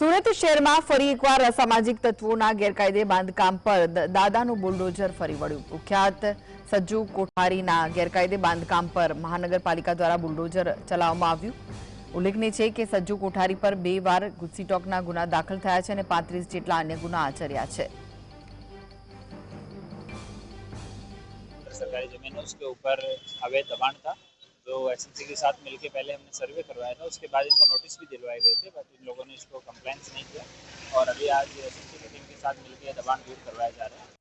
સુરત શહેરમાં ફરી એકવાર અસામાજિક તત્વોના ગેરકાયદે બાંધકામ પર દાદાનું બુલડોઝર ફરી વળ્યું. કુખ્યાત સજ્જુ કોઠારીના ગેરકાયદે બાંધકામ પર મહાનગરપાલિકા દ્વારા બુલડોઝર ચલાવવામાં આવ્યું. ઉલ્લેખનીય છે કે સજ્જુ કોઠારી પર બે વાર ગુસ્સીટોકના ગુના દાખલ થયા છે અને પાંત્રીસ જેટલા અન્ય ગુના આચર્યા છે. સરકારી જમીનો ઉપર હવે દબાણ एसएमसी के साथ मिलके पहले हमने सर्वे करवाया था उसके बाद इनको नोटिस भी दिलवाए गए थे बट इन लोगों ने इसको कंप्लेंट्स नहीं किया और अभी आज एसएमसी की टीम के साथ मिलके दबाण दूर करवाए जा रहे हैं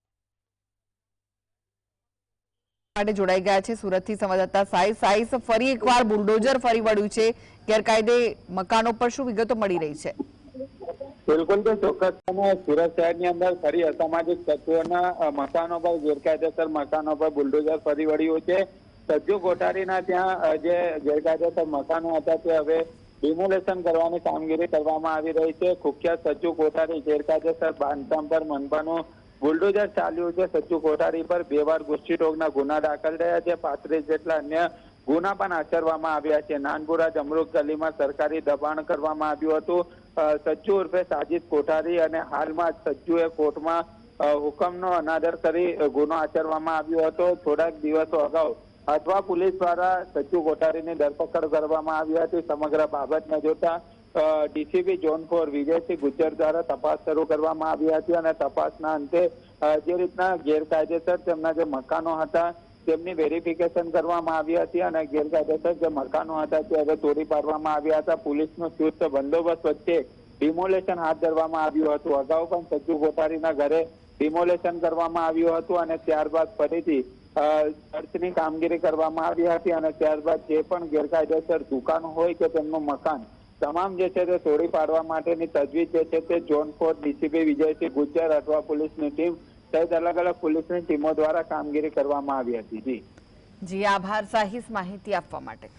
માટે જોડાઈ ગયા છે સુરતથી સંવાદદાતા સાઈસ સાઈસ ફરી એકવાર બુલડોઝર ફરી વળ્યું છે ગેરકાયદે મકાનો પર શું વિગતો મળી રહી છે બિલકુલ તો ચોક્કસપણે સુરત શહેરની અંદર ફરી અસામાજિક તત્વોના અ, મકાનો પર ગેરકાયદેસર મકાનો પર બુલડોઝર ફરી વળ્યું છે સજ્જુ કોઠારીના ત્યાં જે ગેરકાયદેસર મકાનો હતા તે હવે ડિમોલેશન કરવાની કામગીરી કરવામાં આવી રહી છે. કુખ્યાત સજ્જુ કોઠારી ગેરકાયદેસર બાંધકામ પર મનપાનું બુલડોઝર ચાલ્યું છે. સજ્જુ કોઠારી પર બે વાર ગુસ્સીરોગના ગુના દાખલ થયા છે. પાંત્રીસ જેટલા અન્ય ગુના પણ આચરવામાં આવ્યા છે. નાનપુરા જમરૂક ગલીમાં સરકારી દબાણ કરવામાં આવ્યું હતું. સજ્જુ ઉર્ફે સાજિદ કોઠારી અને હાલમાં સજ્જુએ કોર્ટમાં હુકમનો અનાદર કરી ગુનો આચરવામાં આવ્યો હતો. થોડાક દિવસો અગાઉ અથવા પોલીસ દ્વારા સજ્જુ કોઠારીની ધરપકડ કરવામાં આવી હતી. સમગ્ર બાબતને જોતા DCP zone four Vijaysinh Gujjar દ્વારા તપાસ શરૂ કરવામાં આવી હતી અને તપાસના અંતે જે રીતના ગેરકાયદેસર તેમના જે મકાનો હતા, તેમની વેરિફિકેશન કરવામાં આવી હતી અને ગેરકાયદેસર જે મકાનો હતા તે હવે તોડી પાડવામાં આવ્યા હતા. પોલીસનો ચુસ્ત બંદોબસ્ત વચ્ચે ડિમોલેશન હાથ ધરવામાં આવ્યું હતું. અગાઉ પણ સજ્જુ કોઠારીના ઘરે ડિમોલેશન કરવામાં આવ્યું હતું અને ત્યારબાદ ફરીથી સર્ચની કામગીરી કરવામાં આવી હતી અને ત્યારબાદ જે પણ ગેરકાયદેસર દુકાન હોય કે તેમનું મકાન, તમામ જે છે તે તોડી પાડવા માટેની તજવીજ જે છે તે zone four DCP Vijaysinh Gujjar અથવા પોલીસની ટીમ સહિત અલગ અલગ પોલીસની ટીમો દ્વારા કામગીરી કરવામાં આવી હતી. જી. જી, આભાર. સાહિસ માહિતી આપવા માટે.